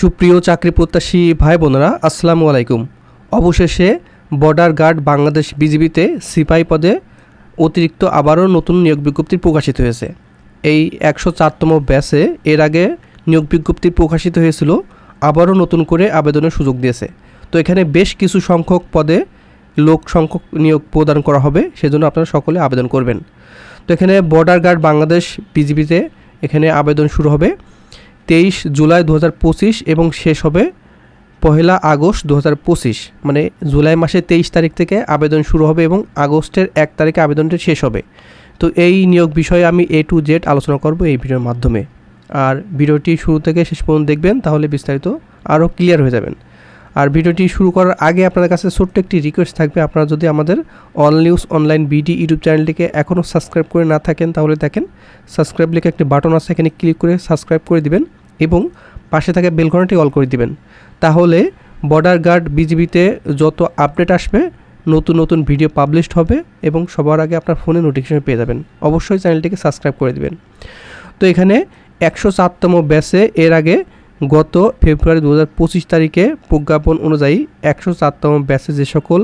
সুপ্রিয় চাকরি প্রত্যাশী ভাই বোনেরা, আসসালামু আলাইকুম। অবশেষে বর্ডার গার্ড বাংলাদেশ বিজিবিতে সিপাই পদে অতিরিক্ত আবারও নতুন নিয়োগ বিজ্ঞপ্তি প্রকাশিত হয়েছে। এই একশো চারতম ব্যাচে এর আগে নিয়োগ বিজ্ঞপ্তি প্রকাশিত হয়েছিল, আবারও নতুন করে আবেদনের সুযোগ দিয়েছে। তো এখানে বেশ কিছু সংখ্যক পদে লোক সংখ্যক নিয়োগ প্রদান করা হবে, সেজন্য আপনারা সকলে আবেদন করবেন। তো এখানে বর্ডার গার্ড বাংলাদেশ বিজিবিতে এখানে আবেদন শুরু হবে। তেইশ জুলাই দু হাজার পঁচিশ এবং শেষ হবে পহেলা আগস্ট দু হাজার পঁচিশ। মানে জুলাই মাসের তেইশ তারিখ থেকে আবেদন শুরু হবে এবং আগস্টের এক তারিখে আবেদনটি শেষ হবে। তো এই নিয়োগ বিষয়ে আমি এ টু জেড আলোচনা করব এই ভিডিওর মাধ্যমে। আর ভিডিওটি শুরু থেকে শেষ পর্যন্ত দেখবেন, তাহলে বিস্তারিত আরও ক্লিয়ার হয়ে যাবেন। আর ভিডিওটি শুরু করার আগে আপনাদের কাছে ছোট্ট একটি রিকোয়েস্ট থাকবে। আপনারা যদি আমাদের all news online BD YouTube চ্যানেলটিকে এখনও সাবস্ক্রাইব করে না থাকেন, তাহলে দেখেন সাবস্ক্রাইব লিখে একটি বাটন আছে, এখানে ক্লিক করে সাবস্ক্রাইব করে দিবেন এবং পাশে থাকা বেলঘনাটি অল করে দিবেন। তাহলে বর্ডার গার্ড বিজিবিতে যত আপডেট আসবে, নতুন নতুন ভিডিও পাবলিশড হবে এবং সবার আগে আপনার ফোনে নোটিফিকেশন পেয়ে যাবেন। অবশ্যই চ্যানেলটিকে সাবস্ক্রাইব করে দিবেন। তো এখানে একশো চারতম ব্যাচে এর আগে গত ফেব্রুয়ারি দু হাজার পঁচিশ তারিখে প্রজ্ঞাপন অনুযায়ী একশো চারতম ব্যাচে যে সকল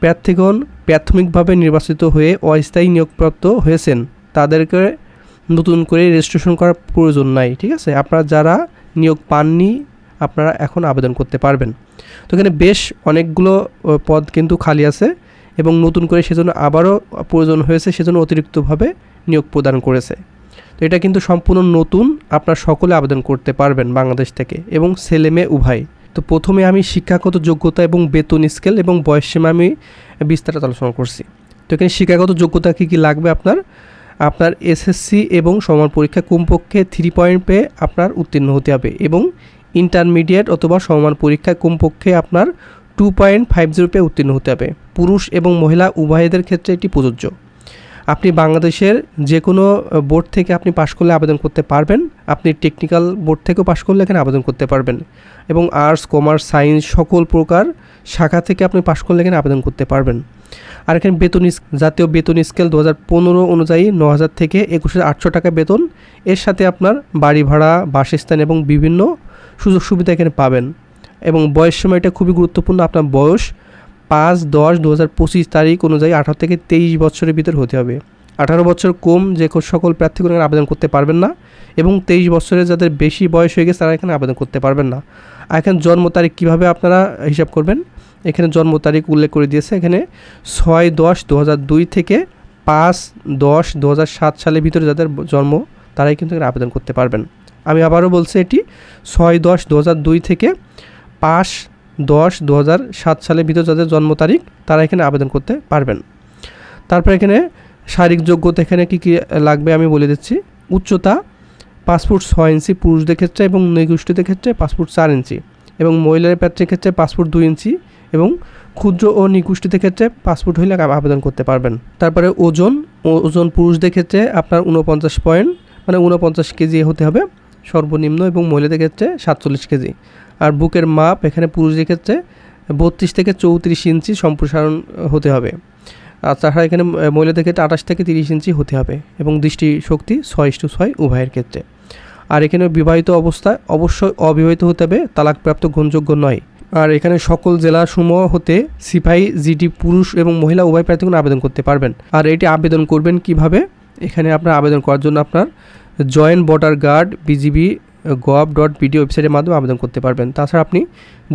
প্রার্থীগণ প্রাথমিকভাবে নির্বাচিত হয়ে অস্থায়ী নিয়োগপ্রাপ্ত হয়েছেন, তাদেরকে নতুন করে রেজিস্ট্রেশন করার প্রয়োজন নাই, ঠিক আছে? আপনারা যারা নিয়োগ পাননি, আপনারা এখন আবেদন করতে পারবেন। তো এখানে বেশ অনেকগুলো পদ কিন্তু খালি আছে এবং নতুন করে সেজন্য আবারও প্রয়োজন হয়েছে, সেজন্য অতিরিক্তভাবে নিয়োগ প্রদান করেছে। তো এটা কিন্তু সম্পূর্ণ নতুন। আপনারা সকলে আবেদন করতে পারবেন বাংলাদেশ থেকে। এবং ছেলে মেয়ে উভয়। তো প্রথমে আমি শিক্ষাগত যোগ্যতা এবং বেতন স্কেল এবং বয়স সীমা আমি বিস্তারিত আলোচনা করছি। তো এখানে শিক্ষাগত যোগ্যতা কী কী লাগবে আপনার? আপনার এসএসসি এবং সমান পরীক্ষা কমপক্ষে থ্রি পয়েন্ট পেয়ে আপনার উত্তীর্ণ হতে হবে এবং ইন্টারমিডিয়েট অথবা সমান পরীক্ষায় কমপক্ষে আপনার টু পয়েন্ট ফাইভ জিরো পেয়ে উত্তীর্ণ হতে হবে। পুরুষ এবং মহিলা উভয়দের ক্ষেত্রে এটি প্রযোজ্য। আপনি বাংলাদেশের যে কোনো বোর্ড থেকে আপনি পাশ করলে আবেদন করতে পারবেন। আপনি টেকনিক্যাল বোর্ড থেকেও পাশ করলে এখানে আবেদন করতে পারবেন। এবং আর্টস কমার্স সায়েন্স সকল প্রকার শাখা থেকে আপনি পাশ করলে এখানে আবেদন করতে পারবেন। আর এখানে বেতন জাতীয় বেতন স্কেল দু হাজার পনেরো অনুযায়ী ন হাজার থেকে একুশ হাজার আটশো টাকা বেতন। এর সাথে আপনার বাড়ি ভাড়া, বাসস্থান এবং বিভিন্ন সুযোগ সুবিধা এখানে পাবেন। এবং বয়স সময়টা খুবই গুরুত্বপূর্ণ। আপনার বয়স পাঁচ, দশ দু হাজার পঁচিশ তারিখ অনুযায়ী আঠারো থেকে তেইশ বছরের ভিতর হতে হবে। আঠারো বছর কম যে সকল প্রার্থীগণ এখানে আবেদন করতে পারবেন না এবং তেইশ বছরের যাদের বেশি বয়স হয়ে গেছে তারা এখানে আবেদন করতে পারবেন না। আর এখানে জন্ম তারিখ কীভাবে আপনারা হিসাব করবেন? এখানে জন্ম তারিখ উল্লেখ করে দিয়েছে। এখানে ছয়, দশ দু দুই থেকে পাঁচ, দশ দু হাজার সাত সালের ভিতরে যাদের জন্ম তারাই কিন্তু এখানে আবেদন করতে পারবেন। আমি আবারও বলছি এটি, ছয়, দশ দু দুই থেকে পাঁচ দশ দু সাত সালের ভিতরে যাদের জন্ম তারিখ, তারা এখানে আবেদন করতে পারবেন। তারপর এখানে শারীরিক যোগ্যতা এখানে কী কী লাগবে আমি বলে দিচ্ছি। উচ্চতা পাসপোর্ট ছয় ইঞ্চি, পুরুষদের ক্ষেত্রে এবং নৈগোষ্ঠীদের ক্ষেত্রে পাসপোর্ট চার ইঞ্চি এবং মহিলার প্রার্থীর ক্ষেত্রে পাসপোর্ট দুই ইঞ্চি এবং ক্ষুদ্র ও নিকুষ্ঠিতের ক্ষেত্রে পাসপোর্ট হইলে আবেদন করতে পারবেন। তারপরে ওজন ওজন পুরুষদের ক্ষেত্রে আপনার উনপঞ্চাশ পয়েন্ট মানে উনপঞ্চাশ কেজি হতে হবে সর্বনিম্ন এবং মহিলাদের ক্ষেত্রে সাতচল্লিশ কেজি। আর বুকের মাপ এখানে পুরুষদের ক্ষেত্রে বত্রিশ থেকে চৌত্রিশ ইঞ্চি সম্প্রসারণ হতে হবে। আর তাছাড়া এখানে মহিলাদের ক্ষেত্রে আঠাশ থেকে তিরিশ ইঞ্চি হতে হবে এবং দৃষ্টিশক্তি ছয় টু ছয় উভয়ের ক্ষেত্রে। আর এখানে বিবাহিত অবস্থায় অবশ্যই অবিবাহিত হতে হবে, তালাকপ্রাপ্ত গ্রহণযোগ্য নয়। আর এখানে সকল জেলা জেলাসমূহ হতে সিপাহী, জিডি, পুরুষ এবং মহিলা উভয় প্রার্থীগণ আবেদন করতে পারবেন। আর এটি আবেদন করবেন কীভাবে? এখানে আপনার আবেদন করার জন্য আপনার joint border guard BGB gov dot BD ওয়েবসাইটের মাধ্যমে আবেদন করতে পারবেন। তাছাড়া আপনি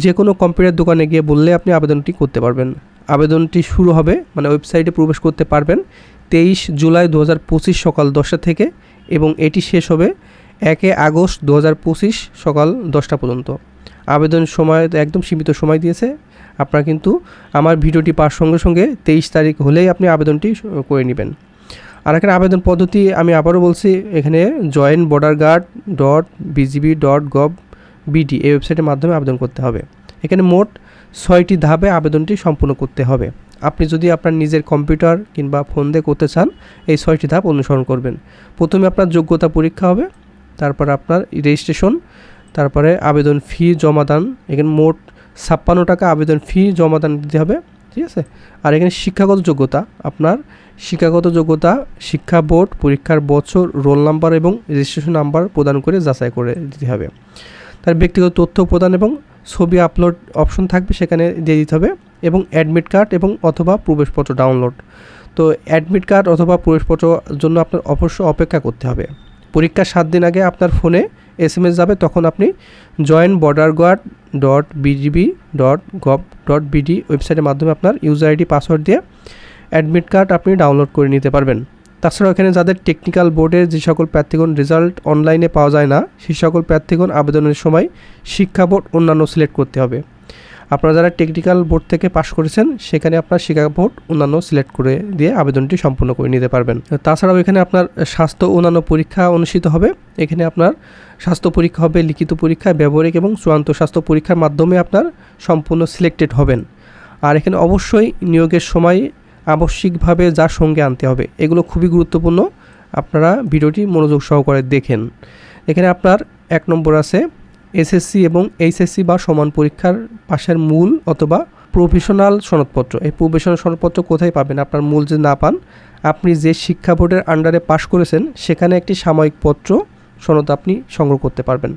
যে কোনো কম্পিউটার দোকানে গিয়ে বললে আপনি আবেদনটি করতে পারবেন। আবেদনটি শুরু হবে মানে ওয়েবসাইটে প্রবেশ করতে পারবেন তেইশ জুলাই দু হাজার পঁচিশ সকাল দশটা থেকে এবং এটি শেষ হবে একে আগস্ট দু হাজার পঁচিশ সকাল দশটা পর্যন্ত। আবেদন সময় তো একদম সীমিত সময় দিয়েছে। আপনারা কিন্তু আমার ভিডিওটি পাওয়ার সঙ্গে সঙ্গে তেইশ তারিখ হলেই আপনি আবেদনটি করে নেবেন। আর এখানে আবেদন পদ্ধতি আমি আবারও বলছি, এখানে join border guard dot BGB dot gov BD এই ওয়েবসাইটের মাধ্যমে আবেদন করতে হবে। এখানে মোট ছয়টি ধাপে আবেদনটি সম্পূর্ণ করতে হবে। আপনি যদি আপনার নিজের কম্পিউটার কিংবা ফোন দিয়ে করতে চান, এই ছয়টি ধাপ অনুসরণ করবেন। প্রথমে আপনার যোগ্যতা পরীক্ষা হবে, তারপর আপনার রেজিস্ট্রেশন তারপরে আবেদন ফি জমা দান এখানে মোট ছাপ্পান্ন টাকা আবেদন ফি জমা দান দিতে হবে, ঠিক আছে? আর এখানে শিক্ষাগত যোগ্যতা, আপনার শিক্ষাগত যোগ্যতা, শিক্ষা বোর্ড, পরীক্ষার বছর, রোল নাম্বার এবং রেজিস্ট্রেশন নাম্বার প্রদান করে যাচাই করে দিতে হবে। তার ব্যক্তিগত তথ্য প্রদান এবং ছবি আপলোড অপশন থাকবে সেখানে দিয়ে দিতে হবে এবং অ্যাডমিট কার্ড এবং অথবা প্রবেশপত্র ডাউনলোড। তো অ্যাডমিট কার্ড অথবা প্রবেশপত্র জন্য আপনার অবশ্যই অপেক্ষা করতে হবে। পরীক্ষার সাত দিন আগে আপনার ফোনে এস এম এস যাবে, তখন আপনি join border guard dot BGB dot gov dot BD ওয়েবসাইটের মাধ্যমে আপনার ইউজার আইডি পাসওয়ার্ড দিয়ে অ্যাডমিট কার্ড আপনি ডাউনলোড করে নিতে পারবেন। তাছাড়াও এখানে যাদের টেকনিক্যাল বোর্ডের যে সকল প্রার্থীগণ রেজাল্ট অনলাইনে পাওয়া যায় না, সেই সকল প্রার্থীগণ আবেদনের সময় শিক্ষা বোর্ড অন্যান্য সিলেক্ট করতে হবে। আপনারা যারা টেকনিক্যাল বোর্ড থেকে পাশ করেছেন, সেখানে আপনার শিক্ষা বোর্ড অন্যান্য সিলেক্ট করে দিয়ে আবেদনটি সম্পূর্ণ করে নিতে পারবেন। তাছাড়াও এখানে আপনার স্বাস্থ্য অন্যান্য পরীক্ষা অনুষ্ঠিত হবে। এখানে আপনার স্বাস্থ্য পরীক্ষা হবে, লিখিত পরীক্ষা, ব্যবহারিক এবং চূড়ান্ত স্বাস্থ্য পরীক্ষার মাধ্যমে আপনার সম্পূর্ণ সিলেক্টেড হবেন। আর এখানে অবশ্যই নিয়োগের সময় আবশ্যিকভাবে যা সঙ্গে আনতে হবে, এগুলো খুবই গুরুত্বপূর্ণ। আপনারা ভিডিওটি মনোযোগ সহকারে দেখেন। এখানে আপনার এক নম্বর আছে, এসএসসি এবং এইচএসসি বা সমান পরীক্ষার পাশের মূল অথবা প্রফেশনাল সনদপত্র। এই প্রফেশনাল সনদপত্র কোথায় পাবেন? আপনার মূল যে না পান, আপনি যে শিক্ষা বোর্ডের আন্ডারে পাশ করেছেন, সেখানে একটি সাময়িক পত্র, সনদ আপনি সংগ্রহ করতে পারবেন।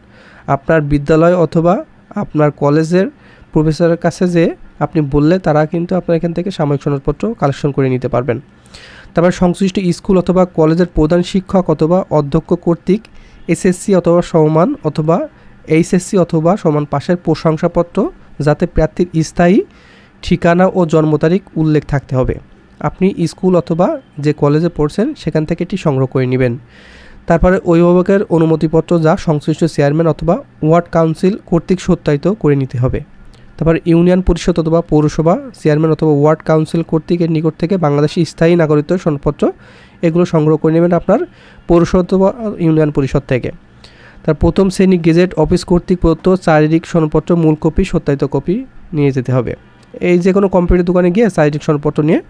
আপনার বিদ্যালয় অথবা আপনার কলেজের প্রফেসরের কাছে যে আপনি বললে তারা কিন্তু আপনার এখান থেকে সাময়িক সনদপত্র কালেকশন করে নিতে পারবেন। তারপর সংশ্লিষ্ট স্কুল অথবা কলেজের প্রধান শিক্ষক অথবা অধ্যক্ষ কর্তৃক এসএসসি অথবা সমান অথবা এইচএসসি অথবা সমান পাশের প্রশংসাপত্র যাতে প্রার্থীর স্থায়ী ঠিকানা ও জন্ম তারিখ উল্লেখ থাকতে হবে। আপনি স্কুল অথবা যে কলেজে পড়ছেন সেখান থেকে এটি সংগ্রহ করে নেবেন। তারপরে অভিভাবকের অনুমতিপত্র যা সংশ্লিষ্ট চেয়ারম্যান অথবা ওয়ার্ড কাউন্সিল কর্তৃক সত্যায়িত করে নিতে হবে। তারপর ইউনিয়ন পরিষদ অথবা পৌরসভা, চেয়ারম্যান অথবা ওয়ার্ড কাউন্সিল কর্তৃকের নিকট থেকে বাংলাদেশি স্থায়ী নাগরিকত্ব সনদপত্র এগুলো সংগ্রহ করে নেবেন আপনার পৌরসভা অথবা ইউনিয়ন পরিষদ থেকে। তার প্রথম শ্রেণি গেজেট অফিস কর্তৃক প্রদত্ত শারীরিক সনদপত্র, মূল কপি, সত্যায়িত কপি নিয়ে যেতে হবে। এই যে কোনো কম্পিউটার দোকানে গিয়ে শারীরিক সনদপত্র নিয়ে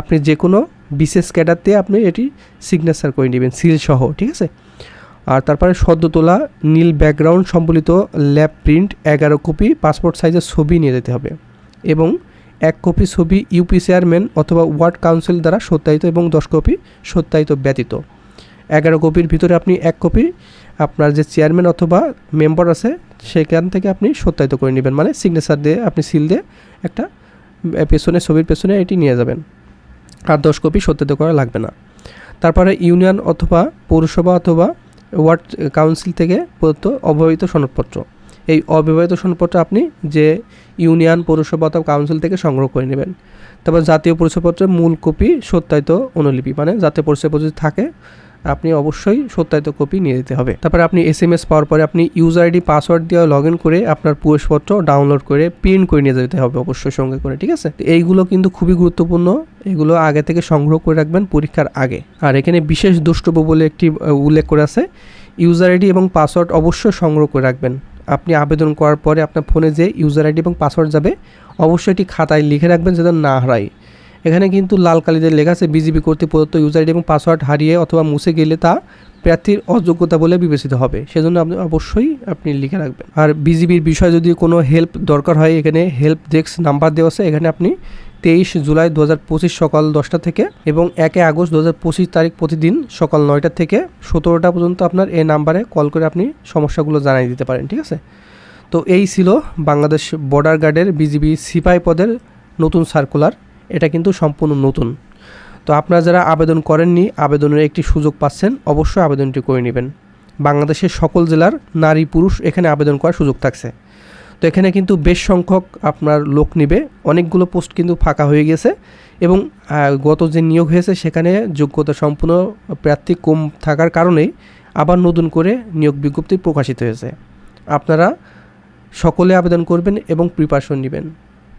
আপনি যে কোনো বিশেষ ক্যাডার দিয়ে আপনি এটি সিগনেচার করে নেবেন সিল সহ, ঠিক আছে? আর তারপরে সদ্য তোলা নীল ব্যাকগ্রাউন্ড সম্বলিত ল্যাব প্রিন্ট, এগারো কপি, পাসপোর্ট সাইজের ছবি নিয়ে যেতে হবে এবং এক কপি ছবি ইউপি চেয়ারম্যান অথবা ওয়ার্ড কাউন্সিল দ্বারা সত্যায়িত এবং দশ কপি সত্যায়িত ব্যতীত। এগারো কপির ভিতরে আপনি এক কপি, আপনার যে চেয়ারম্যান অথবা মেম্বার আছে, সেখান থেকে আপনি সত্যায়িত করে নেবেন। মানে সিগনেচার দিয়ে আপনি সিল দিয়ে একটা পেছনে, ছবির পেছনে এটি নিয়ে যাবেন। আর দশ কপি সত্যায়িত করা লাগবে না। তারপরে ইউনিয়ন অথবা পৌরসভা অথবা ওয়ার্ড কাউন্সিল থেকে প্রদত্ত অব্যবহিত সনদপত্র। এই অব্যবহিত সনদপত্র আপনি যে ইউনিয়ন পৌরসভা অথবা কাউন্সিল থেকে সংগ্রহ করে নেবেন। তারপর জাতীয় পরিচয়পত্রের মূল কপি সত্যায়িত অনুলিপি মানে জাতীয় পরিচয়পত্র থাকে আপনি অবশ্যই সত্যায়িত কপি নিয়ে যেতে হবে। তারপরে আপনি এস এম এস পাওয়ার পরে আপনি ইউজার আইডি পাসওয়ার্ড দিয়ে লগ ইন করে আপনার প্রবেশপত্র ডাউনলোড করে প্রিন্ট করে নিয়ে যেতে হবে অবশ্যই সঙ্গে করে, ঠিক আছে? এইগুলো কিন্তু খুবই গুরুত্বপূর্ণ। এগুলো আগে থেকে সংগ্রহ করে রাখবেন পরীক্ষার আগে। আর এখানে বিশেষ দ্রষ্টব্য বলে একটি উল্লেখ করে আছে ইউজার আইডি এবং পাসওয়ার্ড অবশ্যই সংগ্রহ করে রাখবেন। আপনি আবেদন করার পরে আপনার ফোনে যে ইউজার আইডি এবং পাসওয়ার্ড যাবে, অবশ্যই এটি খাতায় লিখে রাখবেন যেন না হারায়। এখানে কিন্তু লাল কালিতে লেখা আছে, বিজিবি কর্তৃক প্রদত্ত ইউজার আইডি এবং পাসওয়ার্ড হারিয়ে অথবা মুছে গেলে তা প্রার্থীর অযোগ্যতা বলে বিবেচিত হবে। সেজন্য আপনি অবশ্যই আপনি লিখে রাখবেন। আর বিজিবির বিষয়ে যদি কোনো হেল্প দরকার হয়, এখানে হেল্প ডেস্ক নাম্বার দেওয়া আছে। এখানে আপনি তেইশ জুলাই দু পঁচিশ সকাল দশটা থেকে এবং একে আগস্ট দু পঁচিশ তারিখ প্রতিদিন সকাল নয়টা থেকে সতেরোটা পর্যন্ত আপনার এই নাম্বারে কল করে আপনি সমস্যাগুলো জানিয়ে দিতে পারেন, ঠিক আছে? তো এই ছিল বাংলাদেশ বর্ডার গার্ডের বিজিবি সিপাই পদের নতুন সার্কুলার এটা কিন্তু সম্পূর্ণ নতুন। তো আপনারা যারা আবেদন করেননি, আবেদনের একটি সুযোগ পাচ্ছেন, অবশ্যই আবেদনটি করে নেবেন। বাংলাদেশের সকল জেলার নারী পুরুষ এখানে আবেদন করার সুযোগ থাকছে। তো এখানে কিন্তু বেশ সংখ্যক আপনার লোক নিবে। অনেকগুলো পোস্ট কিন্তু ফাঁকা হয়ে গেছে এবং গত যে নিয়োগ হয়েছে সেখানে যোগ্যতা সম্পূর্ণ প্রার্থী কম থাকার কারণেই আবার নতুন করে নিয়োগ বিজ্ঞপ্তি প্রকাশিত হয়েছে। আপনারা সকলে আবেদন করবেন এবং প্রিপারেশন নেবেন।